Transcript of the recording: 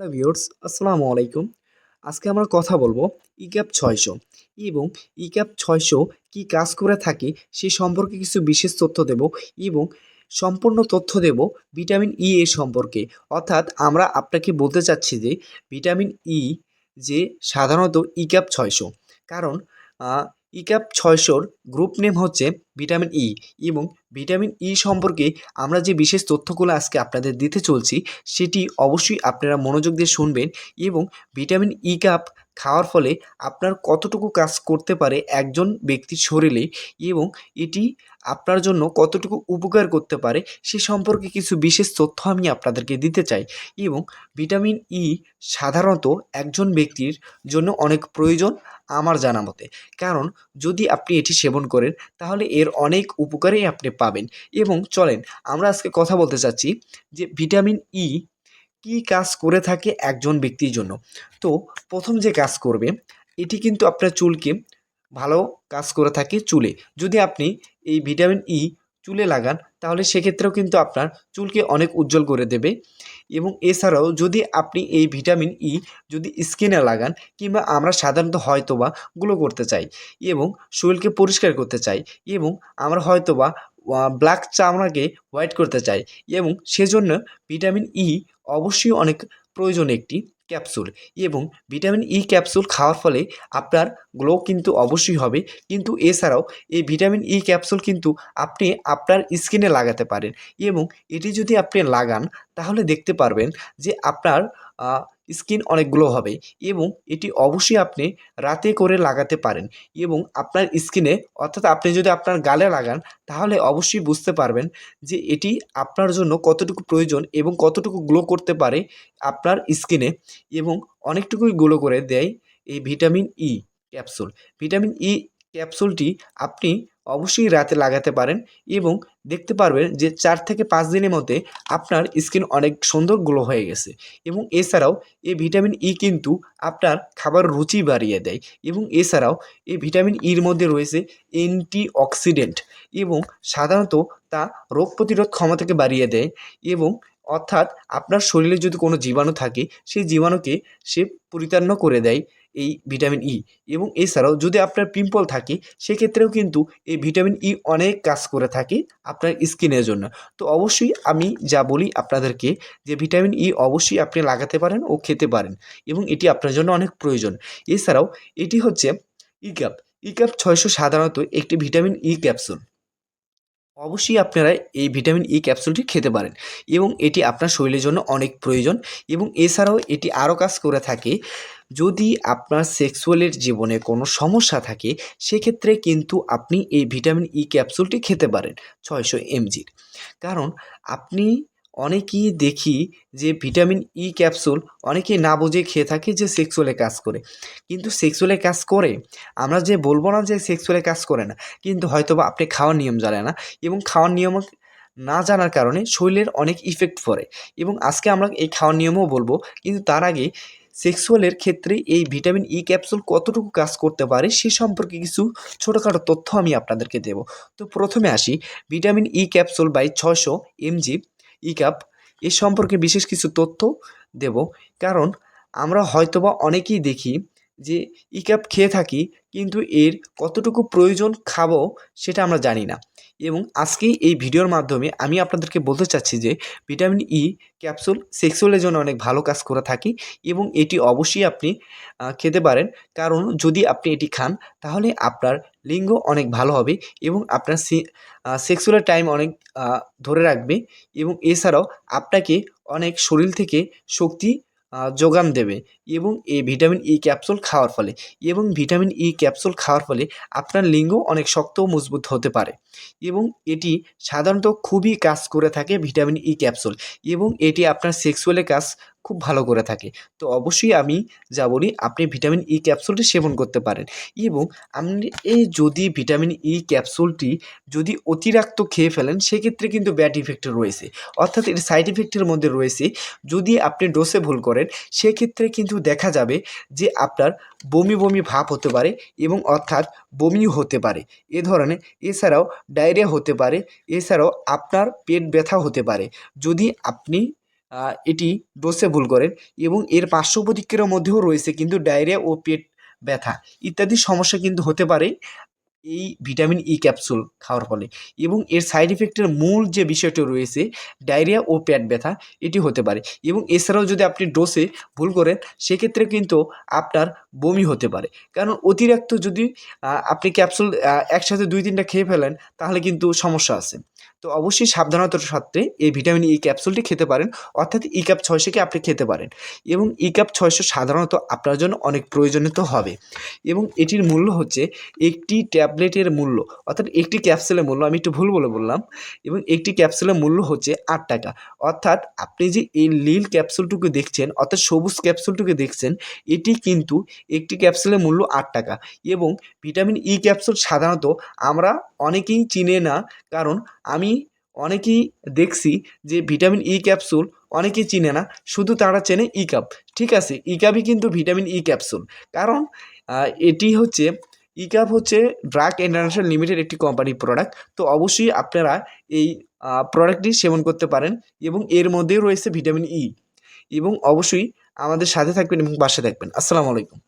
Hello viewers, আসসালামু আলাইকুম। আজকে আমরা কথা বলব ইক্যাপ ছয়শো এবং ইক্যাপ ছয়শো কী কাজ করে থাকে সে সম্পর্কে কিছু বিশেষ তথ্য দেব এবং সম্পূর্ণ তথ্য দেব ভিটামিন ই এর সম্পর্কে। অর্থাৎ আমরা আপনাকে বলতে চাচ্ছি যে ভিটামিন ই যে সাধারণত ইক্যাপ ছয়শো। কারণ ইক্যাপ ছয়শোর গ্রুপ নেম হচ্ছে ভিটামিন ই এবং ভিটামিন ই সম্পর্কে আমরা যে বিশেষ তথ্যগুলো আজকে আপনাদের দিতে চলছি, সেটি অবশ্যই আপনারা মনোযোগ দিয়ে শুনবেন এবং ভিটামিন ই কাপ খাওয়ার ফলে আপনার কতটুকু কাজ করতে পারে একজন ব্যক্তির শরীরে এবং এটি আপনার জন্য কতটুকু উপকার করতে পারে, সে সম্পর্কে কিছু বিশেষ তথ্য আমি আপনাদেরকে দিতে চাই এবং ভিটামিন ই সাধারণত একজন ব্যক্তির জন্য অনেক প্রয়োজন আমার জানা মতে। কারণ যদি আপনি এটি সেবন করেন, তাহলে এর অনেক উপকারেই আপনি পাবেন। এবং চলেন, আমরা আজকে কথা বলতে চাচ্ছি যে ভিটামিন ই কি কাজ করে থাকে একজন ব্যক্তির জন্য। তো প্রথম যে কাজ করবে, এটি কিন্তু আপনার চুলকে ভালো কাজ করে থাকে চুলে। যদি আপনি এই ভিটামিন ই চুলে লাগান তাহলে সেক্ষেত্রেও কিন্তু আপনার চুলকে অনেক উজ্জ্বল করে দেবে। এবং এছাড়াও যদি আপনি এই ভিটামিন ই যদি স্কিনে লাগান কিংবা আমরা সাধারণত হয়তোবা গ্লো করতে চাই এবং শরীরকে পরিষ্কার করতে চাই এবং আমরা হয়তোবা ব্ল্যাক চামড়াকে হোয়াইট করতে চাই এবং সেজন্য ভিটামিন ই অবশ্যই অনেক প্রয়োজন একটি। ক্যাপসুল এবং ভিটামিন ই ক্যাপসুল খাওয়ার ফলে আপনার গ্লো কিন্তু অবশ্যই হবে। কিন্তু এছাড়াও এই ভিটামিন ই ক্যাপসুল কিন্তু আপনি আপনার স্কিনে লাগাতে পারেন এবং এটি যদি আপনি লাগান, তাহলে দেখতে পারবেন যে আপনার স্কিন অনেক গ্লো হবে এবং এটি অবশ্যই আপনি রাতে করে লাগাতে পারেন এবং আপনার স্কিনে, অর্থাৎ আপনি যদি আপনার গালে লাগান, তাহলে অবশ্যই বুঝতে পারবেন যে এটি আপনার জন্য কতটুকু প্রয়োজন এবং কতটুকু গ্লো করতে পারে আপনার স্কিনে এবং অনেকটুকুই গ্লো করে দেয় এই vitamin E capsule. Vitamin E ক্যাপসুলটি আপনি অবশ্যই রাতে লাগাতে পারেন এবং দেখতে পারবেন যে চার থেকে পাঁচ দিনের মধ্যে আপনার স্কিন অনেক সুন্দর গ্লো হয়ে গেছে এবং এছাড়াও এই ভিটামিন ই কিন্তু আপনার খাবার রুচি বাড়িয়ে দেয় এবং এছাড়াও এই ভিটামিন ইর মধ্যে রয়েছে অ্যান্টিঅক্সিডেন্ট এবং সাধারণত তা রোগ প্রতিরোধ ক্ষমতাকে বাড়িয়ে দেয় এবং অর্থাৎ আপনার শরীরে যদি কোনো জীবাণু থাকে সেই জীবাণুকে সে পরিতান্ন করে দেয় এই ভিটামিন ই এবং এছাড়াও যদি আপনার পিম্পল থাকে, সেক্ষেত্রেও কিন্তু এই ভিটামিন ই অনেক কাজ করে থাকে আপনার স্কিনের জন্য। তো অবশ্যই আমি যা বলি আপনাদেরকে যে ভিটামিন ই অবশ্যই আপনি লাগাতে পারেন ও খেতে পারেন এবং এটি আপনার জন্য অনেক প্রয়োজন। এছাড়াও এটি হচ্ছে ই ক্যাপ ই ক্যাপ ছয়শো সাধারণত একটি ভিটামিন ই ক্যাপসুল অবশ্যই আপনারা এই ভিটামিন ই ক্যাপসুলটি খেতে পারেন এবং এটি আপনার শরীরের জন্য অনেক প্রয়োজন এবং এছাড়াও এটি আরও কাজ করে থাকে যদি আপনার সেক্সুয়ালের জীবনে কোনো সমস্যা থাকে, সেক্ষেত্রে কিন্তু আপনি এই ভিটামিন ই ক্যাপসুলটি খেতে পারেন ছয়শো এমজির। কারণ আপনি অনেকেই দেখি যে ভিটামিন ই ক্যাপসুল অনেকেই না বুঝে খেয়ে থাকে যে সেক্সুয়ালে কাজ করে। কিন্তু সেক্সুয়ালে কাজ করে? আমরা যে বলব না যে সেক্সুয়ালে কাজ করে না, কিন্তু হয়তোবা আপনি খাওয়ার নিয়ম জানে না এবং খাওয়ার নিয়ম না জানার কারণে শরীরের অনেক ইফেক্ট পড়ে এবং আজকে আমরা এই খাওয়ার নিয়মও বলব, কিন্তু তার আগে সেক্সুয়ালের ক্ষেত্রে এই ভিটামিন ই ক্যাপসুল কতটুকু কাজ করতে পারে সে সম্পর্কে কিছু ছোটোখাটো তথ্য আমি আপনাদেরকে দেব। তো প্রথমে আসি, ভিটামিন ই ক্যাপসুল বাই ছশো এমজি ই কাপ এ সম্পর্কে বিশেষ কিছু তথ্য দেব। কারণ আমরা হয়তোবা অনেকেই দেখি যে ই কাপ খেয়ে থাকি, কিন্তু এর কতটুকু প্রয়োজন খাব সেটা আমরা জানি না। এবং আজকেই এই ভিডিওর মাধ্যমে আমি আপনাদেরকে বলতে চাচ্ছি যে ভিটামিন ই ক্যাপসুল সেক্সুয়ালের জন্য অনেক ভালো কাজ করে থাকি এবং এটি অবশ্যই আপনি খেতে পারেন। কারণ যদি আপনি এটি খান, তাহলে আপনার লিঙ্গ অনেক ভালো হবে এবং আপনার সেক্সুয়াল টাইম অনেক ধরে রাখবে এবং এছাড়াও আপনাকে অনেক শরীর থেকে শক্তি যোগান দেবে। এবং এই ভিটামিন ই ক্যাপসুল খাওয়ার ফলে। এবং ভিটামিন ই ক্যাপসুল খাওয়ার ফলে আপনার লিঙ্গ অনেক শক্ত ও মজবুত হতে পারে। এবং এটি সাধারণত খুবই কাজ করে থাকে ভিটামিন ই ক্যাপসুল এবং এটি আপনার সেক্সুয়ালে কাজ খুব ভালো করে থাকে। তো অবশ্যই আমি যা বলি, আপনি ভিটামিন ই ক্যাপসুলটি সেবন করতে পারেন। এবং আপনি এই যদি ভিটামিন ই ক্যাপসুলটি যদি অতিরিক্ত খেয়ে ফেলেন, সেক্ষেত্রে কিন্তু ব্যাড ইফেক্ট রয়েছে। অর্থাৎ এর সাইড ইফেক্টের মধ্যে রয়েছে, যদি আপনি ডোসে ভুল করেন, সেক্ষেত্রে কিন্তু দেখা যাবে যে আপনার বমি বমি ভাব হতে পারে এবং অর্থাৎ বমিও হতে পারে। এ ধরনের এছাড়াও ডায়রিয়া হতে পারে, এছাড়াও আপনার পেট ব্যথা হতে পারে। যদি আপনি এটি ডোসে ভুল করেন এবং এর পার্শ্ব প্রতিক্রিয়ার মধ্যেও রয়েছে কিন্তু ডায়রিয়া ও পেট ব্যথা ইত্যাদি সমস্যা কিন্তু হতে পারে। এই ভিটামিন ই ক্যাপসুল খাওয়ার ফলে। এবং এর সাইড ইফেক্টের মূল যে বিষয়টি রয়েছে ডায়রিয়া ও পেট ব্যথা, এটি হতে পারে। এবং এছাড়াও যদি আপনি ডোসে ভুল করেন, সেক্ষেত্রে কিন্তু আপনার বমি হতে পারে। কারণ অতিরিক্ত যদি আপনি ক্যাপসুল একসাথে দুই তিনটা খেয়ে ফেলেন, তাহলে কিন্তু সমস্যা আছে। তো অবশ্যই সাবধানতার সাথে এই ভিটামিন ই ক্যাপসুলটি খেতে পারেন। অর্থাৎ ই ক্যাপ ছয়শোকে আপনি খেতে পারেন। এবং ই ক্যাপ ছয়শো সাধারণত আপনার জন্য অনেক প্রয়োজনীয় তো হবে। এবং এটির মূল্য হচ্ছে একটি ট্যাবলেটের মূল্য। অর্থাৎ একটি ক্যাপসুলের মূল্য, আমি একটু ভুল বলে বললাম। এবং একটি ক্যাপসুলের মূল্য হচ্ছে আট টাকা। অর্থাৎ আপনি যে এই নীল ক্যাপসুলটুকু দেখছেন, অর্থাৎ সবুজ ক্যাপসুলটুকু দেখছেন, এটি কিন্তু একটি ক্যাপসুলের মূল্য আট টাকা। এবং ভিটামিন ই ক্যাপসুল সাধারণত আমরা অনেকেই চিনে না, কারণ আমি অনেকেই দেখছি যে ভিটামিন ই ক্যাপসুল অনেকেই চিনে না, শুধু তারা চেনে ই কাপ ঠিক আছে? ই কাপই কিন্তু ভিটামিন ই ক্যাপসুল কারণ এটি হচ্ছে ই কাপ হচ্ছে ড্রাগ ইন্টারন্যাশনাল লিমিটেড একটি কোম্পানির প্রোডাক্ট তো অবশ্যই আপনারা এই প্রোডাক্টটি সেবন করতে পারেন এবং এর মধ্যেও রয়েছে ভিটামিন ই এবং অবশ্যই আমাদের সাথে থাকবেন এবং পাশে থাকবেন। আসসালামু আলাইকুম।